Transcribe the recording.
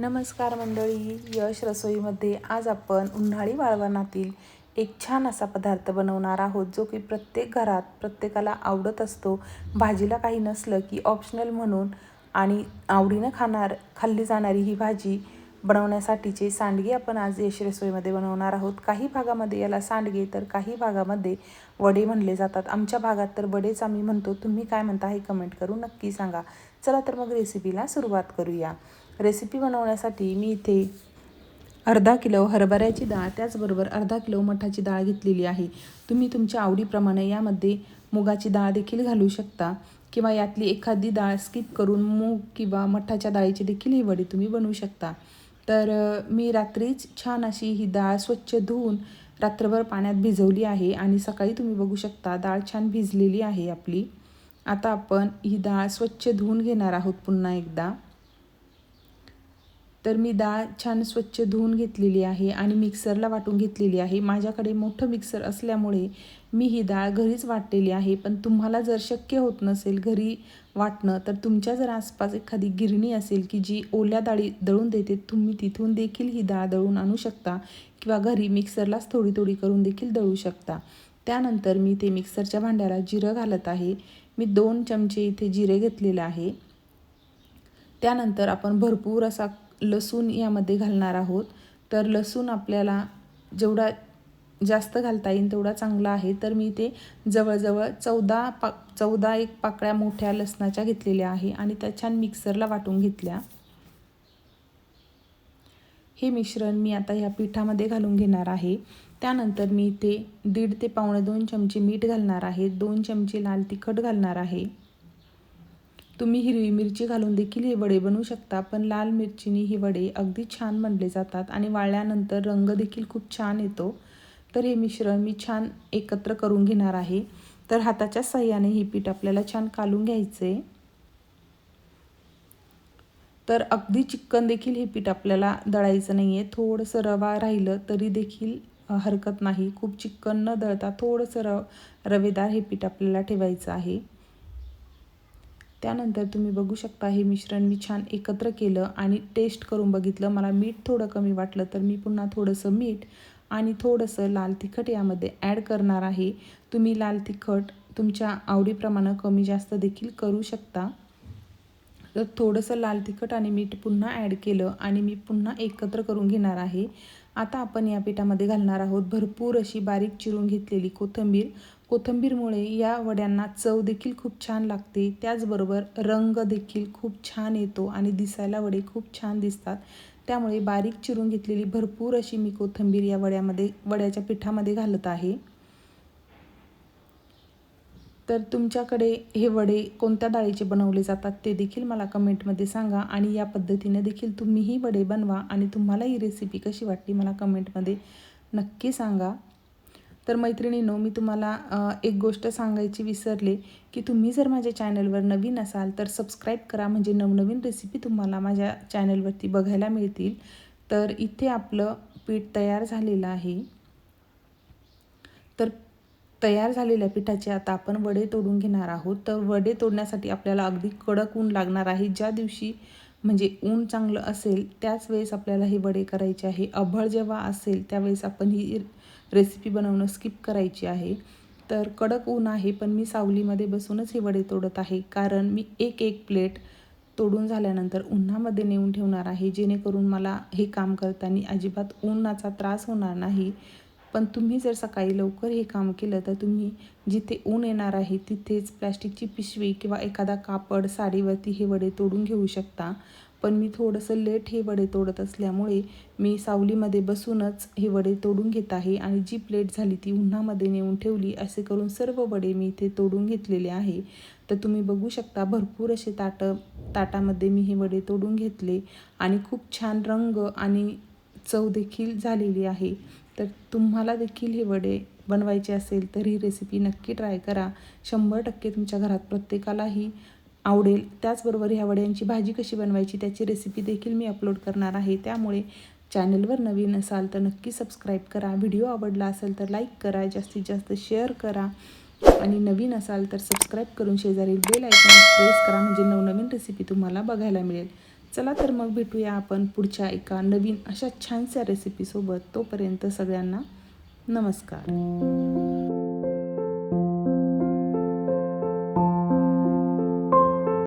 नमस्कार मंडळी यश रसोईमध्ये आज आपण उन्हाळी वाळवणातील एक छान असा पदार्थ बनवणार आहोत जो की प्रत्येक घरात प्रत्येकाला आवडत असतो. भाजीला काही नसलं की ऑप्शनल म्हणून आणि आवडीनं खाणार खाल्ली जाणारी ही भाजी बनवण्यासाठीचे सांडगे आपण आज यश रसोईमध्ये बनवणार आहोत. काही भागामध्ये याला सांडगे तर काही भागामध्ये वडे म्हणले जातात. आमच्या भागात तर वडेच आम्ही म्हणतो. तुम्ही काय म्हणता हे कमेंट करून नक्की सांगा. चला तर मग रेसिपीला सुरुवात करूया. रेसिपी बनवण्यासाठी मी इथे अर्धा किलो हरभऱ्याची डाळ त्याचबरोबर अर्धा किलो मठाची डाळ घेतलेली आहे. तुम्ही तुमच्या आवडीप्रमाणे यामध्ये मुगाची डाळ देखील घालू शकता किंवा यातली एखादी डाळ स्किप करून मूग किंवा मठाच्या डाळीची देखील ही वडी तुम्ही बनवू शकता. तर मी रात्रीच छान अशी ही डाळ स्वच्छ धुवून रात्रभर पाण्यात भिजवली आहे आणि सकाळी तुम्ही बघू शकता डाळ छान भिजलेली आहे आपली. आता आपण ही डाळ स्वच्छ धुवून घेणार आहोत पुन्हा एकदा. तर मी डाळ छान स्वच्छ धुवून घेतलेली आहे आणि मिक्सरला वाटून घेतलेली आहे. माझ्याकडे मोठं मिक्सर असल्यामुळे मी ही डाळ घरीच वाटलेली आहे. पण तुम्हाला जर शक्य होत नसेल घरी वाटणं तर तुमच्या जर आसपास एखादी गिरणी असेल की जी ओल्या डाळी दळून देते तुम्ही तिथून देखील ही डाळ दळून आणू शकता किंवा घरी मिक्सरलाच थोडी थोडी करून देखील दळू शकता. त्यानंतर मी ते मिक्सरच्या भांड्याला जिरं घालत आहे. मी दोन चमचे इथे जिरे घेतलेले आहे. त्यानंतर आपण भरपूर असा लसूण यामध्ये घालणार आहोत. तर लसूण आपल्याला जेवढा जास्त घालता येईल तेवढा चांगला आहे. तर मी ते जवळजवळ चौदा पा चौदा एक पाकळ्या मोठ्या लसणाच्या घेतलेल्या आहे आणि त्या छान मिक्सरला वाटून घेतल्या. हे मिश्रण मी आता ह्या पिठामध्ये घालून घेणार आहे. त्यानंतर मी इथे दीड ते पावणे दोन चमचे मीठ घालणार आहे. दोन चमचे लाल तिखट घालणार आहे. तुम्ही हिरवी मिरची घालून देखील हे वडे बनवू शकता पण लाल मिरचीने हे वडे अगदी छान बनले जातात आणि वाळल्यानंतर रंग देखील खूप छान येतो. तर हे मिश्रण मी छान एकत्र करून घेणार आहे. तर हाताच्या सहाय्याने हे पीठ आपल्याला छान कालून घ्यायचे. तर अगदी चिक्कन देखील हे पीठ आपल्याला दळायचं नाही आहे थोडंसं रवा राहिलं तरी देखील हरकत नाही. खूप चिक्कन न दळता थोडंसं र रवेदार हे पीठ आपल्याला ठेवायचं आहे. त्यानंतर तुम्ही बघू शकता हे मिश्रण मी छान एकत्र केलं आणि टेस्ट करून बघितलं. मला मीठ थोडं कमी वाटलं तर मी पुन्हा थोडंसं मीठ आणि थोडंसं लाल तिखट यामध्ये ॲड करणार आहे. तुम्ही लाल तिखट तुमच्या आवडीप्रमाणे कमी जास्त देखील करू शकता. तर थोडंसं लाल तिखट आणि मीठ पुन्हा ॲड केलं आणि मी पुन्हा एकत्र करून घेणार आहे. आता आपण या पिठामध्ये घालणार आहोत भरपूर अशी बारीक चिरून घेतलेली कोथिंबीर. कोथिंबीरमुळे या वड्यांना चव देखील खूप छान लागते. त्याचबरोबर रंग देखील खूप छान येतो आणि दिसायला वडे खूप छान दिसतात. त्यामुळे बारीक चिरून घेतलेली भरपूर अशी मी कोथिंबीर या वड्यामध्ये वड्याच्या पिठामध्ये घालत आहे. तर तुमच्याकडे हे वडे कोणत्या डाळीचे बनवले जातात ते देखील मला कमेंटमध्ये सांगा आणि या पद्धतीने देखील तुम्हीही वडे बनवा आणि तुम्हाला ही रेसिपी कशी वाटली मला कमेंटमध्ये नक्की सांगा. तर मैत्रिणींनो मी तुम्हाला एक गोष्ट सांगायची विसरले की तुम्ही जर माझ्या चॅनलवर नवीन असाल तर सबस्क्राईब करा. म्हणजे नवनवीन रेसिपी तुम्हाला माझ्या चॅनलवरती बघायला मिळतील. तर इथे आपलं पीठ तयार झालेलं आहे. तर तयार झालेल्या पिठाचे आता आपण वडे तोडून घेणार आहोत. तर वडे तोडण्यासाठी आपल्याला अगदी कडक ऊन लागणार आहे. ज्या दिवशी म्हणजे ऊन चांगलं असेल त्याच वेळेस आपल्याला हे वडे करायचे आहे. अभळ जेव्हा असेल त्यावेळेस आपण ही रेसिपी बनवणं स्किप करायची आहे. तर कडक ऊन आहे पण मी सावलीमध्ये बसूनच हे वडे तोडत आहे. कारण मी एक एक प्लेट तोडून झाल्यानंतर उन्हामध्ये नेऊन ठेवणार आहे. जेणेकरून मला हे काम करताना अजिबात उन्हाचा त्रास होणार नाही. पण तुम्ही जर सकाळी लवकर हे काम केलं तर तुम्ही जिथे ऊन येणार आहे तिथेच प्लॅस्टिकची पिशवी किंवा एखादा कापड साडीवरती हे वडे तोडून घेऊ शकता. पण मी थोडंसं लेट हे वडे तोडत असल्यामुळे मी सावलीमध्ये बसूनच हे वडे तोडून घेत आहे आणि जी प्लेट झाली ती उन्हामध्ये नेऊन ठेवली असे करून सर्व वडे मी इथे तोडून घेतलेले आहे. तर तुम्ही बघू शकता भरपूर असे ताटं ताटामध्ये मी हे वडे तोडून घेतले आणि खूप छान रंग आणि चव देखील झालेली आहे. तर तुम्हाला देखील हे वडे बनवायचे असेल तर ही रेसिपी नक्की ट्राय करा. शंभर टक्के तुमच्या घरात प्रत्येकालाही आवडेल. त्याचबरोबर ह्या वड्यांची भाजी कशी बनवायची त्याची रेसिपी देखील मी अपलोड करणार आहे. त्यामुळे चॅनलवर नवीन असाल तर नक्की सबस्क्राईब करा. व्हिडिओ आवडला असेल तर लाईक करा. जास्तीत जास्त शेअर करा. आणि नवीन असाल तर सबस्क्राईब करून शेजारील बेल आयकॉन प्रेस करा. म्हणजे नवनवीन रेसिपी तुम्हाला बघायला मिळेल. चला तर मग भेटूया आपण पुढच्या एका नवीन अशा छानशा रेसिपीसोबत तोपर्यंत सगळ्यांना नमस्कार.